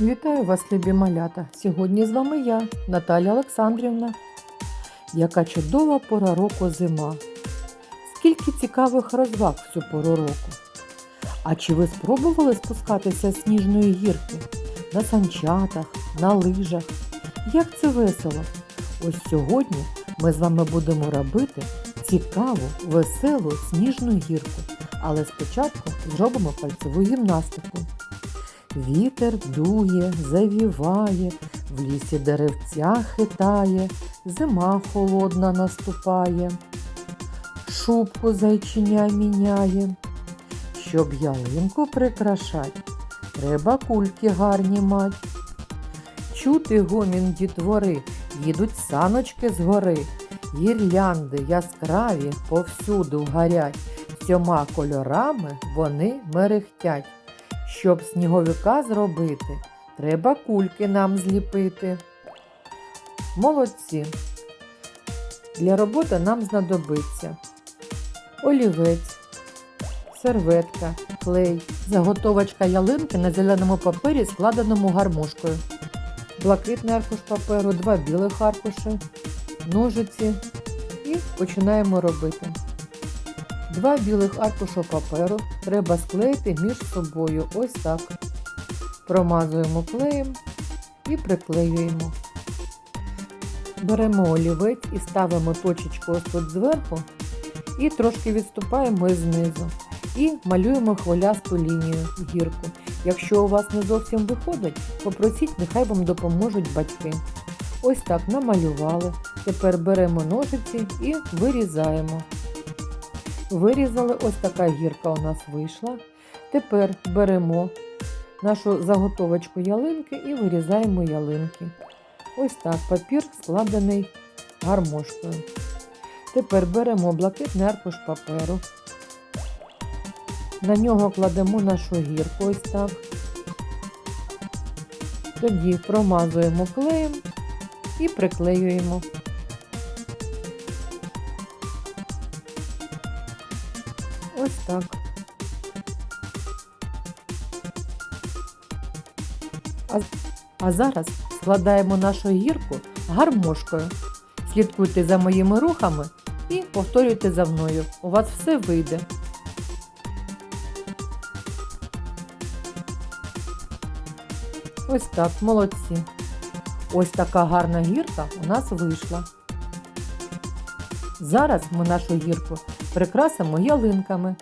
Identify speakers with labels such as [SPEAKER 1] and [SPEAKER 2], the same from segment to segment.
[SPEAKER 1] Вітаю вас, любі малята! Сьогодні з вами я, Наталя Олександрівна. Яка чудова пора року зима. Скільки цікавих розваг в цю пору року. А чи ви спробували спускатися з сніжної гірки на санчатах, на лижах? Як це весело! Ось сьогодні ми з вами будемо робити цікаву, веселу сніжну гірку. Але спочатку зробимо пальцеву гімнастику. Вітер дує, завіває, в лісі деревця хитає, зима холодна наступає, шубку зайчиня міняє. Щоб ялинку прикрашать, треба кульки гарні мать. Чути гомін дітвори, їдуть саночки з гори, гірлянди яскраві повсюду горять, сьома кольорами вони мерехтять. Щоб сніговика зробити, треба кульки нам зліпити. Молодці. Для роботи нам знадобиться олівець, серветка, клей, заготовочка ялинки на зеленому папері, складеному гармошкою, блакитний аркуш паперу, два білих аркуші, ножиці і починаємо робити. Два білих аркуша паперу треба склеїти між собою ось так. Промазуємо клеєм і приклеюємо. Беремо олівець і ставимо точечку ось тут зверху і трошки відступаємо знизу. І малюємо хвилясту лінію гірку. Якщо у вас не зовсім виходить, попросіть, нехай вам допоможуть батьки. Ось так намалювали. Тепер беремо ножиці і вирізаємо. Вирізали, ось така гірка у нас вийшла. Тепер беремо нашу заготовочку ялинки і вирізаємо ялинки. Ось так папір складений гармошкою. Тепер беремо блакитний аркуш паперу. На нього кладемо нашу гірку ось так. Тоді промазуємо клеєм і приклеюємо. Ось так. А, зараз складаємо нашу гірку гармошкою. Слідкуйте за моїми рухами і повторюйте за мною. У вас все вийде. Ось так, молодці. Ось така гарна гірка у нас вийшла. Зараз ми нашу гірку прикрасимо ялинками.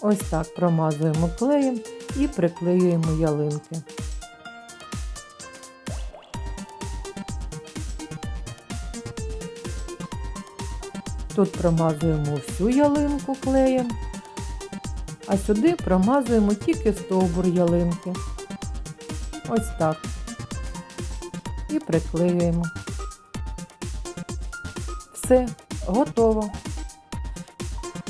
[SPEAKER 1] Ось так промазуємо клеєм і приклеюємо ялинки. Тут промазуємо всю ялинку клеєм, а сюди промазуємо тільки стовбур ялинки. Ось так. І приклеюємо. Все, готово.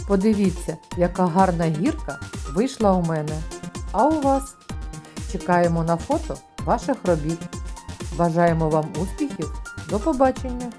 [SPEAKER 1] Подивіться, яка гарна гірка вийшла у мене. А у вас? Чекаємо на фото ваших робіт. Бажаємо вам успіхів. До побачення!